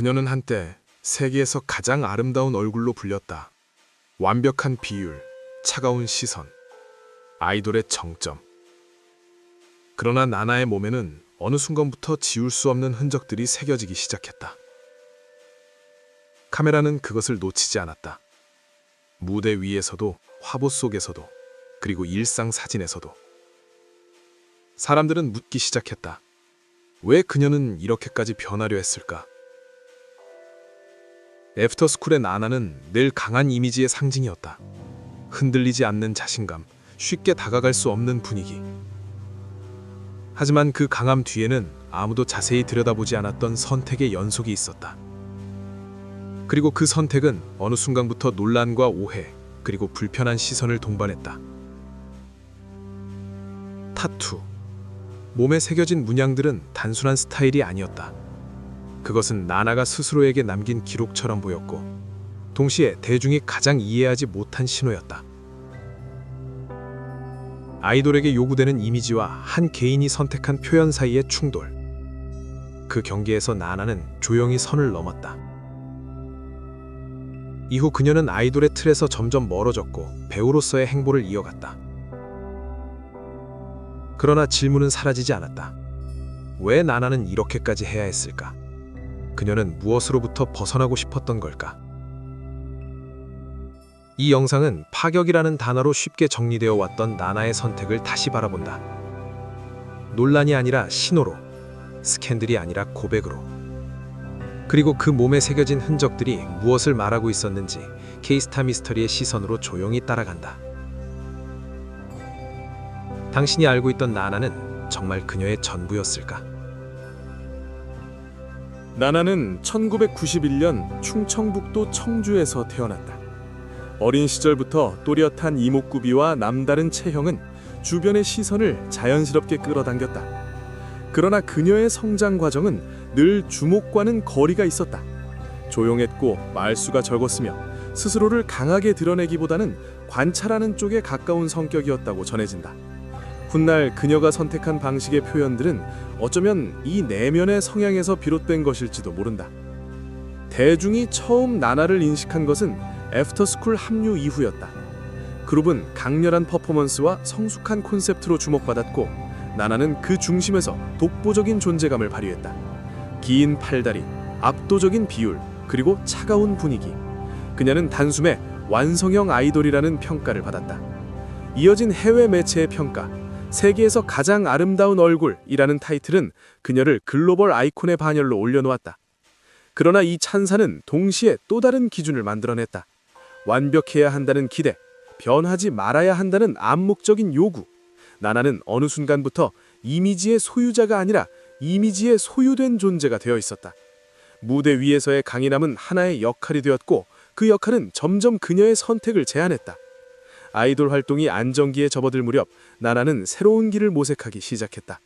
그녀는 한때 세계에서 가장 아름다운 얼굴로 불렸다. 완벽한 비율, 차가운 시선, 아이돌의 정점. 그러나 나나의 몸에는 어느 순간부터 지울 수 없는 흔적들이 새겨지기 시작했다. 카메라는 그것을 놓치지 않았다. 무대 위에서도, 화보 속에서도, 그리고 일상 사진에서도. 사람들은 묻기 시작했다. 왜 그녀는 이렇게까지 변하려 했을까? 애프터스쿨의 나나는 늘 강한 이미지의 상징이었다. 흔들리지 않는 자신감, 쉽게 다가갈 수 없는 분위기. 하지만 그 강함 뒤에는 아무도 자세히 들여다보지 않았던 선택의 연속이 있었다. 그리고 그 선택은 어느 순간부터 논란과 오해, 그리고 불편한 시선을 동반했다. 타투. 몸에 새겨진 문양들은 단순한 스타일이 아니었다. 그것은 나나가 스스로에게 남긴 기록처럼 보였고, 동시에 대중이 가장 이해하지 못한 신호였다. 아이돌에게 요구되는 이미지와 한 개인이 선택한 표현 사이의 충돌. 그 경계에서 나나는 조용히 선을 넘었다. 이후 그녀는 아이돌의 틀에서 점점 멀어졌고 배우로서의 행보를 이어갔다. 그러나 질문은 사라지지 않았다. 왜 나나는 이렇게까지 해야 했을까? 그녀는 무엇으로부터 벗어나고 싶었던 걸까? 이 영상은 파격이라는 단어로 쉽게 정리되어 왔던 나나의 선택을 다시 바라본다. 논란이 아니라 신호로, 스캔들이 아니라 고백으로. 그리고 그 몸에 새겨진 흔적들이 무엇을 말하고 있었는지 케이스타 미스터리의 시선으로 조용히 따라간다. 당신이 알고 있던 나나는 정말 그녀의 전부였을까? 나나는 1991년 충청북도 청주에서 태어났다. 어린 시절부터 또렷한 이목구비와 남다른 체형은 주변의 시선을 자연스럽게 끌어당겼다. 그러나 그녀의 성장 과정은 늘 주목과는 거리가 있었다. 조용했고 말수가 적었으며 스스로를 강하게 드러내기보다는 관찰하는 쪽에 가까운 성격이었다고 전해진다. 훗날 그녀가 선택한 방식의 표현들은 어쩌면 이 내면의 성향에서 비롯된 것일지도 모른다. 대중이 처음 나나를 인식한 것은 애프터스쿨 합류 이후였다. 그룹은 강렬한 퍼포먼스와 성숙한 콘셉트로 주목받았고 나나는 그 중심에서 독보적인 존재감을 발휘했다. 긴 팔다리, 압도적인 비율, 그리고 차가운 분위기. 그녀는 단숨에 완성형 아이돌이라는 평가를 받았다. 이어진 해외 매체의 평가, 세계에서 가장 아름다운 얼굴이라는 타이틀은 그녀를 글로벌 아이콘의 반열로 올려놓았다. 그러나 이 찬사는 동시에 또 다른 기준을 만들어냈다. 완벽해야 한다는 기대, 변하지 말아야 한다는 암묵적인 요구. 나나는 어느 순간부터 이미지의 소유자가 아니라 이미지에 소유된 존재가 되어 있었다. 무대 위에서의 강인함은 하나의 역할이 되었고 그 역할은 점점 그녀의 선택을 제한했다. 아이돌 활동이 안정기에 접어들 무렵 나나는 새로운 길을 모색하기 시작했다.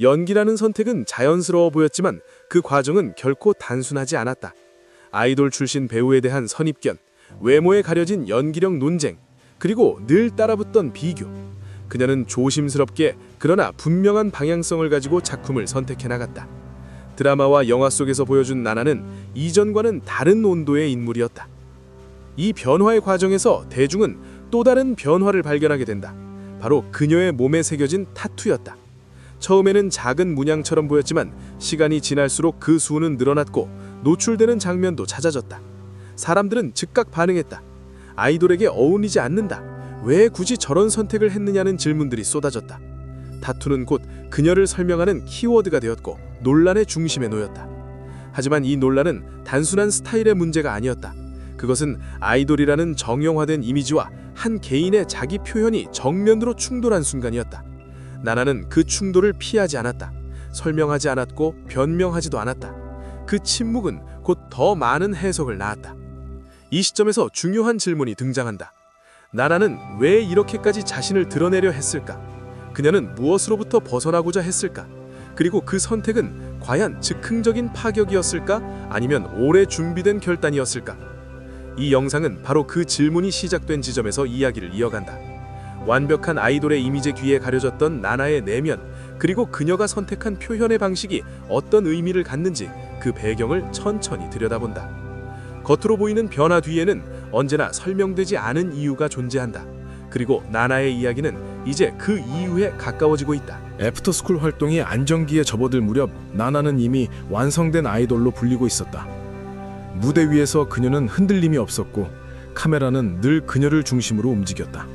연기라는 선택은 자연스러워 보였지만 그 과정은 결코 단순하지 않았다. 아이돌 출신 배우에 대한 선입견, 외모에 가려진 연기력 논쟁, 그리고 늘 따라붙던 비교. 그녀는 조심스럽게 그러나 분명한 방향성을 가지고 작품을 선택해 나갔다. 드라마와 영화 속에서 보여준 나나는 이전과는 다른 온도의 인물이었다. 이 변화의 과정에서 대중은 또 다른 변화를 발견하게 된다. 바로 그녀의 몸에 새겨진 타투였다. 처음에는 작은 문양처럼 보였지만 시간이 지날수록 그 수는 늘어났고 노출되는 장면도 잦아졌다. 사람들은 즉각 반응했다. 아이돌에게 어울리지 않는다. 왜 굳이 저런 선택을 했느냐는 질문들이 쏟아졌다. 타투는 곧 그녀를 설명하는 키워드가 되었고 논란의 중심에 놓였다. 하지만 이 논란은 단순한 스타일의 문제가 아니었다. 그것은 아이돌이라는 정형화된 이미지와 한 개인의 자기 표현이 정면으로 충돌한 순간이었다. 나나는 그 충돌을 피하지 않았다. 설명하지 않았고 변명하지도 않았다. 그 침묵은 곧 더 많은 해석을 낳았다. 이 시점에서 중요한 질문이 등장한다. 나나는 왜 이렇게까지 자신을 드러내려 했을까? 그녀는 무엇으로부터 벗어나고자 했을까? 그리고 그 선택은 과연 즉흥적인 파격이었을까? 아니면 오래 준비된 결단이었을까? 이 영상은 바로 그 질문이 시작된 지점에서 이야기를 이어간다. 완벽한 아이돌의 이미지 귀에 가려졌던 나나의 내면, 그리고 그녀가 선택한 표현의 방식이 어떤 의미를 갖는지 그 배경을 천천히 들여다본다. 겉으로 보이는 변화 뒤에는 언제나 설명되지 않은 이유가 존재한다. 그리고 나나의 이야기는 이제 그 이유에 가까워지고 있다. 애프터스쿨 활동이 안정기에 접어들 무렵 나나는 이미 완성된 아이돌로 불리고 있었다. 무대 위에서 그녀는 흔들림이 없었고 카메라는 늘 그녀를 중심으로 움직였다.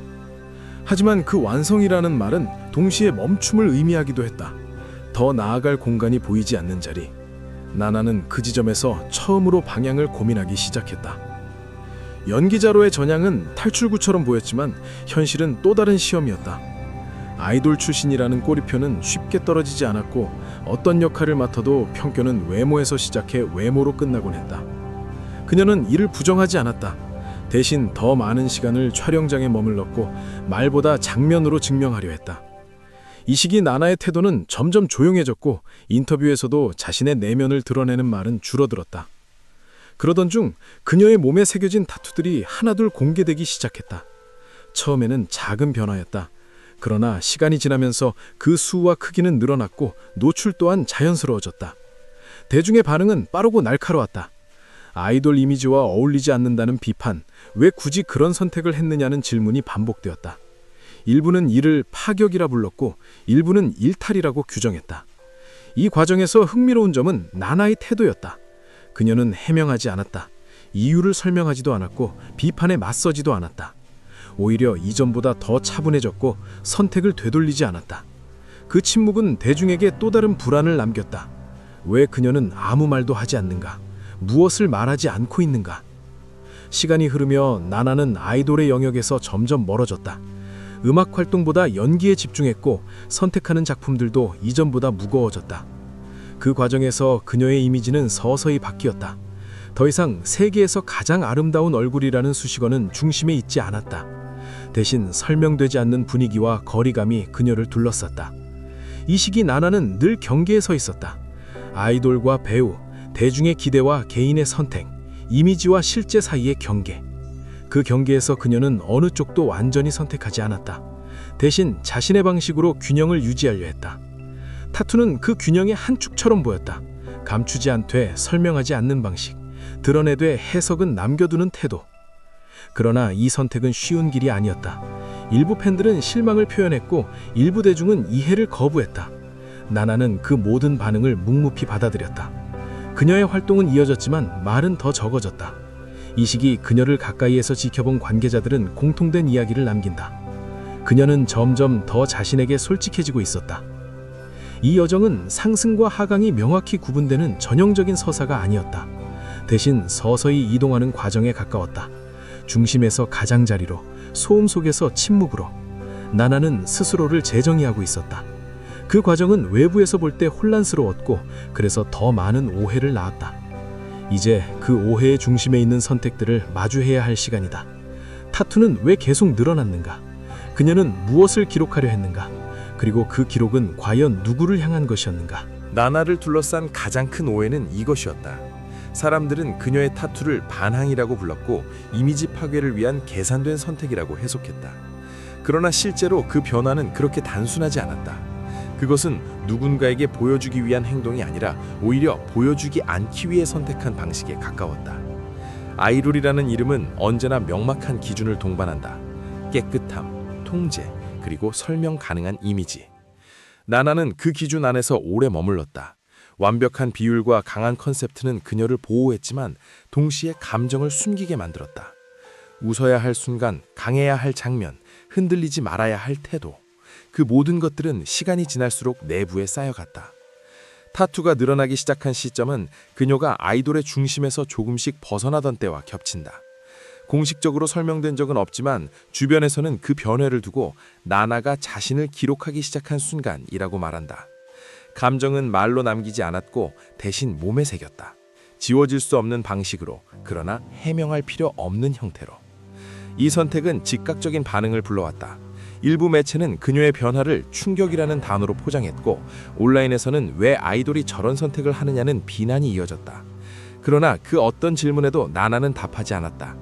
하지만 그 완성이라는 말은 동시에 멈춤을 의미하기도 했다. 더 나아갈 공간이 보이지 않는 자리. 나나는 그 지점에서 처음으로 방향을 고민하기 시작했다. 연기자로의 전향은 탈출구처럼 보였지만 현실은 또 다른 시험이었다. 아이돌 출신이라는 꼬리표는 쉽게 떨어지지 않았고 어떤 역할을 맡아도 평균은 외모에서 시작해 외모로 끝나곤 했다. 그녀는 이를 부정하지 않았다. 대신 더 많은 시간을 촬영장에 머물렀고 말보다 장면으로 증명하려 했다. 이 시기 나나의 태도는 점점 조용해졌고 인터뷰에서도 자신의 내면을 드러내는 말은 줄어들었다. 그러던 중 그녀의 몸에 새겨진 타투들이 하나둘 공개되기 시작했다. 처음에는 작은 변화였다. 그러나 시간이 지나면서 그 수와 크기는 늘어났고 노출 또한 자연스러워졌다. 대중의 반응은 빠르고 날카로웠다. 아이돌 이미지와 어울리지 않는다는 비판, 왜 굳이 그런 선택을 했느냐는 질문이 반복되었다. 일부는 이를 파격이라 불렀고 일부는 일탈이라고 규정했다. 이 과정에서 흥미로운 점은 나나의 태도였다. 그녀는 해명하지 않았다. 이유를 설명하지도 않았고 비판에 맞서지도 않았다. 오히려 이전보다 더 차분해졌고 선택을 되돌리지 않았다. 그 침묵은 대중에게 또 다른 불안을 남겼다. 왜 그녀는 아무 말도 하지 않는가? 무엇을 말하지 않고 있는가? 시간이 흐르며 나나는 아이돌의 영역에서 점점 멀어졌다. 음악 활동보다 연기에 집중했고 선택하는 작품들도 이전보다 무거워졌다. 그 과정에서 그녀의 이미지는 서서히 바뀌었다. 더 이상 세계에서 가장 아름다운 얼굴이라는 수식어는 중심에 있지 않았다. 대신 설명되지 않는 분위기와 거리감이 그녀를 둘러쌌다. 이 시기 나나는 늘 경계에 서 있었다. 아이돌과 배우, 대중의 기대와 개인의 선택, 이미지와 실제 사이의 경계. 그 경계에서 그녀는 어느 쪽도 완전히 선택하지 않았다. 대신 자신의 방식으로 균형을 유지하려 했다. 타투는 그 균형의 한 축처럼 보였다. 감추지 않되 설명하지 않는 방식, 드러내되 해석은 남겨두는 태도. 그러나 이 선택은 쉬운 길이 아니었다. 일부 팬들은 실망을 표현했고 일부 대중은 이해를 거부했다. 나나는 그 모든 반응을 묵묵히 받아들였다. 그녀의 활동은 이어졌지만 말은 더 적어졌다. 이 시기 그녀를 가까이에서 지켜본 관계자들은 공통된 이야기를 남긴다. 그녀는 점점 더 자신에게 솔직해지고 있었다. 이 여정은 상승과 하강이 명확히 구분되는 전형적인 서사가 아니었다. 대신 서서히 이동하는 과정에 가까웠다. 중심에서 가장자리로, 소음 속에서 침묵으로. 나나는 스스로를 재정의하고 있었다. 그 과정은 외부에서 볼 때 혼란스러웠고, 그래서 더 많은 오해를 낳았다. 이제 그 오해의 중심에 있는 선택들을 마주해야 할 시간이다. 타투는 왜 계속 늘어났는가? 그녀는 무엇을 기록하려 했는가? 그리고 그 기록은 과연 누구를 향한 것이었는가? 나나를 둘러싼 가장 큰 오해는 이것이었다. 사람들은 그녀의 타투를 반항이라고 불렀고 이미지 파괴를 위한 계산된 선택이라고 해석했다. 그러나 실제로 그 변화는 그렇게 단순하지 않았다. 그것은 누군가에게 보여주기 위한 행동이 아니라 오히려 보여주기 않기 위해 선택한 방식에 가까웠다. 아이돌이라는 이름은 언제나 명확한 기준을 동반한다. 깨끗함, 통제, 그리고 설명 가능한 이미지. 나나는 그 기준 안에서 오래 머물렀다. 완벽한 비율과 강한 컨셉트는 그녀를 보호했지만 동시에 감정을 숨기게 만들었다. 웃어야 할 순간, 강해야 할 장면, 흔들리지 말아야 할 태도. 그 모든 것들은 시간이 지날수록 내부에 쌓여갔다. 타투가 늘어나기 시작한 시점은 그녀가 아이돌의 중심에서 조금씩 벗어나던 때와 겹친다. 공식적으로 설명된 적은 없지만 주변에서는 그 변화를 두고 나나가 자신을 기록하기 시작한 순간이라고 말한다. 감정은 말로 남기지 않았고 대신 몸에 새겼다. 지워질 수 없는 방식으로 그러나 해명할 필요 없는 형태로. 이 선택은 즉각적인 반응을 불러왔다. 일부 매체는 그녀의 변화를 충격이라는 단어로 포장했고 온라인에서는 왜 아이돌이 저런 선택을 하느냐는 비난이 이어졌다. 그러나 그 어떤 질문에도 나나는 답하지 않았다.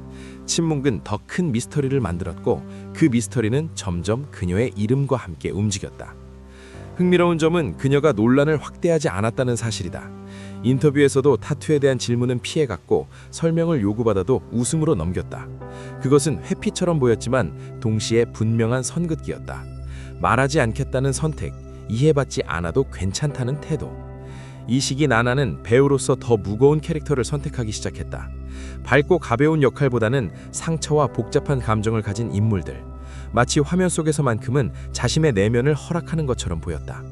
침묵은 더큰 미스터리를 만들었고 그 미스터리는 점점 그녀의 이름과 함께 움직였다. 흥미로운 점은 그녀가 논란을 확대하지 않았다는 사실이다. 인터뷰에서도 타투에 대한 질문은 피해갔고 설명을 요구받아도 웃음으로 넘겼다. 그것은 회피처럼 보였지만 동시에 분명한 선긋기였다. 말하지 않겠다는 선택, 이해받지 않아도 괜찮다는 태도. 이 시기 나나는 배우로서 더 무거운 캐릭터를 선택하기 시작했다. 밝고 가벼운 역할보다는 상처와 복잡한 감정을 가진 인물들. 마치 화면 속에서만큼은 자신의 내면을 허락하는 것처럼 보였다.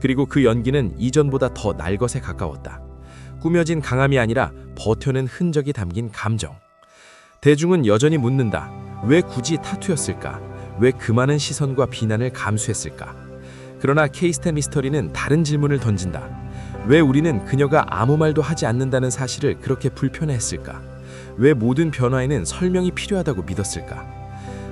그리고 그 연기는 이전보다 더 날것에 가까웠다. 꾸며진 강함이 아니라 버텨낸 흔적이 담긴 감정. 대중은 여전히 묻는다. 왜 굳이 타투였을까? 왜 그 많은 시선과 비난을 감수했을까? 그러나 케이스텐 미스터리는 다른 질문을 던진다. 왜 우리는 그녀가 아무 말도 하지 않는다는 사실을 그렇게 불편해했을까? 왜 모든 변화에는 설명이 필요하다고 믿었을까?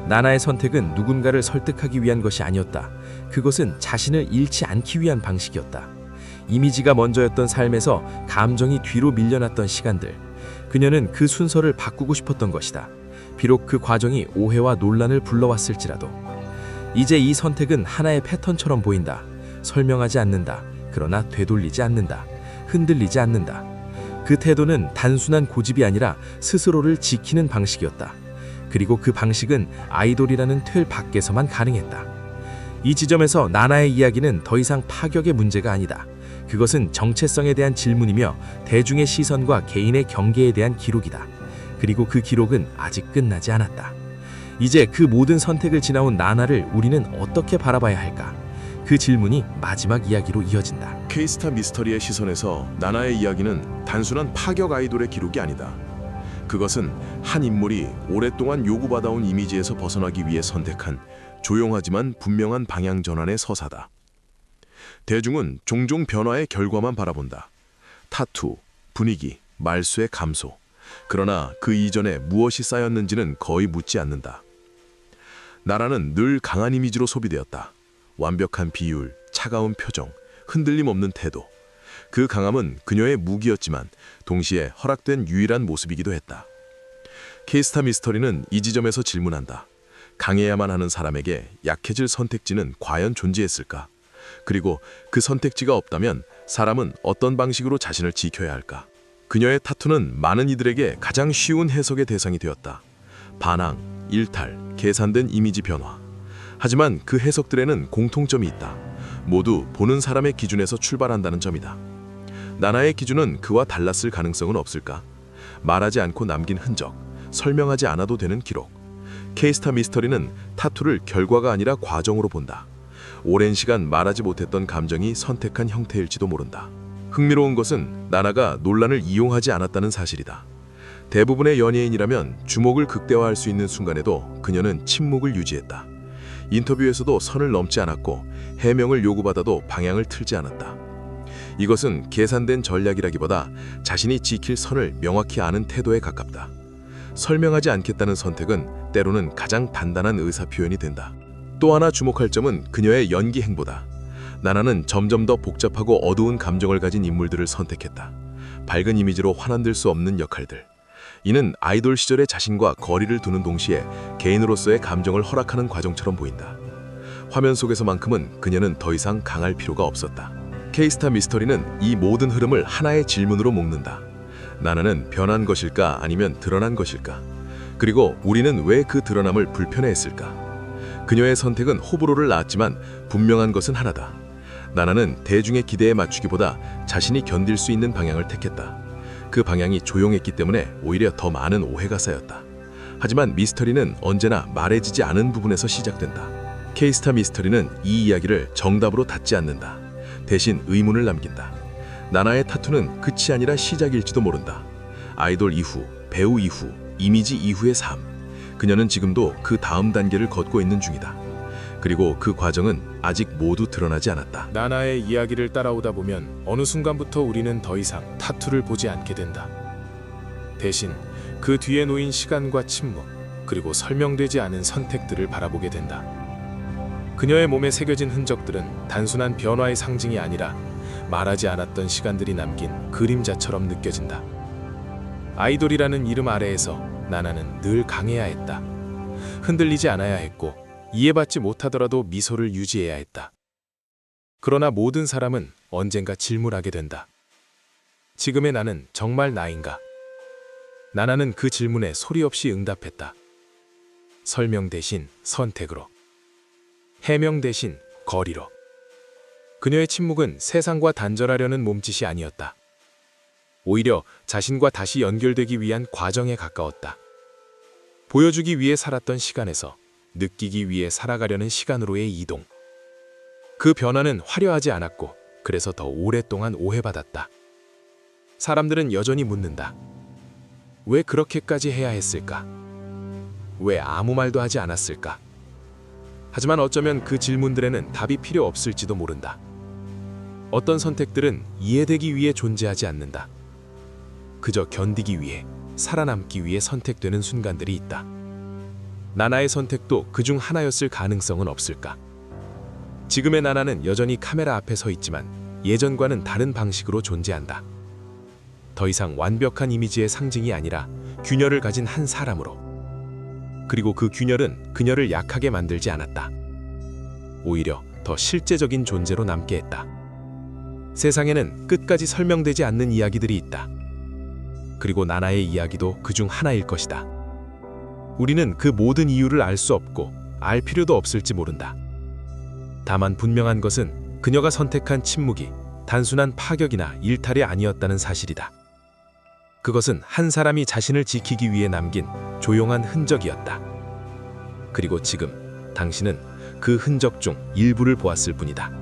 나나의 선택은 누군가를 설득하기 위한 것이 아니었다. 그것은 자신을 잃지 않기 위한 방식이었다. 이미지가 먼저였던 삶에서 감정이 뒤로 밀려났던 시간들. 그녀는 그 순서를 바꾸고 싶었던 것이다. 비록 그 과정이 오해와 논란을 불러왔을지라도. 이제 이 선택은 하나의 패턴처럼 보인다. 설명하지 않는다. 그러나 되돌리지 않는다. 흔들리지 않는다. 그 태도는 단순한 고집이 아니라 스스로를 지키는 방식이었다. 그리고 그 방식은 아이돌이라는 틀 밖에서만 가능했다. 이 지점에서 나나의 이야기는 더 이상 파격의 문제가 아니다. 그것은 정체성에 대한 질문이며 대중의 시선과 개인의 경계에 대한 기록이다. 그리고 그 기록은 아직 끝나지 않았다. 이제 그 모든 선택을 지나온 나나를 우리는 어떻게 바라봐야 할까? 그 질문이 마지막 이야기로 이어진다. 케이스타 미스터리의 시선에서 나나의 이야기는 단순한 파격 아이돌의 기록이 아니다. 그것은 한 인물이 오랫동안 요구받아온 이미지에서 벗어나기 위해 선택한 조용하지만 분명한 방향 전환의 서사다. 대중은 종종 변화의 결과만 바라본다. 타투, 분위기, 말수의 감소. 그러나 그 이전에 무엇이 쌓였는지는 거의 묻지 않는다. 나라는 늘 강한 이미지로 소비되었다. 완벽한 비율, 차가운 표정, 흔들림 없는 태도. 그 강함은 그녀의 무기였지만 동시에 허락된 유일한 모습이기도 했다. 케이스타 미스터리는 이 지점에서 질문한다. 강해야만 하는 사람에게 약해질 선택지는 과연 존재했을까? 그리고 그 선택지가 없다면 사람은 어떤 방식으로 자신을 지켜야 할까? 그녀의 타투는 많은 이들에게 가장 쉬운 해석의 대상이 되었다. 반항, 일탈, 계산된 이미지 변화. 하지만 그 해석들에는 공통점이 있다. 모두 보는 사람의 기준에서 출발한다는 점이다. 나나의 기준은 그와 달랐을 가능성은 없을까? 말하지 않고 남긴 흔적, 설명하지 않아도 되는 기록. 케이스타 미스터리는 타투를 결과가 아니라 과정으로 본다. 오랜 시간 말하지 못했던 감정이 선택한 형태일지도 모른다. 흥미로운 것은 나나가 논란을 이용하지 않았다는 사실이다. 대부분의 연예인이라면 주목을 극대화할 수 있는 순간에도 그녀는 침묵을 유지했다. 인터뷰에서도 선을 넘지 않았고 해명을 요구받아도 방향을 틀지 않았다. 이것은 계산된 전략이라기보다 자신이 지킬 선을 명확히 아는 태도에 가깝다. 설명하지 않겠다는 선택은 때로는 가장 단단한 의사 표현이 된다. 또 하나 주목할 점은 그녀의 연기 행보다. 나나는 점점 더 복잡하고 어두운 감정을 가진 인물들을 선택했다. 밝은 이미지로 환원될 수 없는 역할들. 이는 아이돌 시절의 자신과 거리를 두는 동시에 개인으로서의 감정을 허락하는 과정처럼 보인다. 화면 속에서만큼은 그녀는 더 이상 강할 필요가 없었다. 케이스타 미스터리는 이 모든 흐름을 하나의 질문으로 묶는다. 나나는 변한 것일까 아니면 드러난 것일까? 그리고 우리는 왜 그 드러남을 불편해했을까? 그녀의 선택은 호불호를 낳았지만 분명한 것은 하나다. 나나는 대중의 기대에 맞추기보다 자신이 견딜 수 있는 방향을 택했다. 그 방향이 조용했기 때문에 오히려 더 많은 오해가 쌓였다. 하지만 미스터리는 언제나 말해지지 않은 부분에서 시작된다. 케이스타 미스터리는 이 이야기를 정답으로 닫지 않는다. 대신 의문을 남긴다. 나나의 타투는 끝이 아니라 시작일지도 모른다. 아이돌 이후, 배우 이후, 이미지 이후의 삶. 그녀는 지금도 그 다음 단계를 걷고 있는 중이다. 그리고 그 과정은 아직 모두 드러나지 않았다. 나나의 이야기를 따라오다 보면 어느 순간부터 우리는 더 이상 타투를 보지 않게 된다. 대신 그 뒤에 놓인 시간과 침묵, 그리고 설명되지 않은 선택들을 바라보게 된다. 그녀의 몸에 새겨진 흔적들은 단순한 변화의 상징이 아니라 말하지 않았던 시간들이 남긴 그림자처럼 느껴진다. 아이돌이라는 이름 아래에서 나나는 늘 강해야 했다. 흔들리지 않아야 했고 이해받지 못하더라도 미소를 유지해야 했다. 그러나 모든 사람은 언젠가 질문하게 된다. 지금의 나는 정말 나인가? 나나는 그 질문에 소리 없이 응답했다. 설명 대신 선택으로. 해명 대신 거리로. 그녀의 침묵은 세상과 단절하려는 몸짓이 아니었다. 오히려 자신과 다시 연결되기 위한 과정에 가까웠다. 보여주기 위해 살았던 시간에서 느끼기 위해 살아가려는 시간으로의 이동. 그 변화는 화려하지 않았고 그래서 더 오랫동안 오해받았다. 사람들은 여전히 묻는다. 왜 그렇게까지 해야 했을까? 왜 아무 말도 하지 않았을까? 하지만 어쩌면 그 질문들에는 답이 필요 없을지도 모른다. 어떤 선택들은 이해되기 위해 존재하지 않는다. 그저 견디기 위해, 살아남기 위해 선택되는 순간들이 있다. 나나의 선택도 그 중 하나였을 가능성은 없을까? 지금의 나나는 여전히 카메라 앞에 서 있지만 예전과는 다른 방식으로 존재한다. 더 이상 완벽한 이미지의 상징이 아니라 균열을 가진 한 사람으로. 그리고 그 균열은 그녀를 약하게 만들지 않았다. 오히려 더 실제적인 존재로 남게 했다. 세상에는 끝까지 설명되지 않는 이야기들이 있다. 그리고 나나의 이야기도 그중 하나일 것이다. 우리는 그 모든 이유를 알 수 없고 알 필요도 없을지 모른다. 다만 분명한 것은 그녀가 선택한 침묵이 단순한 파격이나 일탈이 아니었다는 사실이다. 그것은 한 사람이 자신을 지키기 위해 남긴 조용한 흔적이었다. 그리고 지금 당신은 그 흔적 중 일부를 보았을 뿐이다.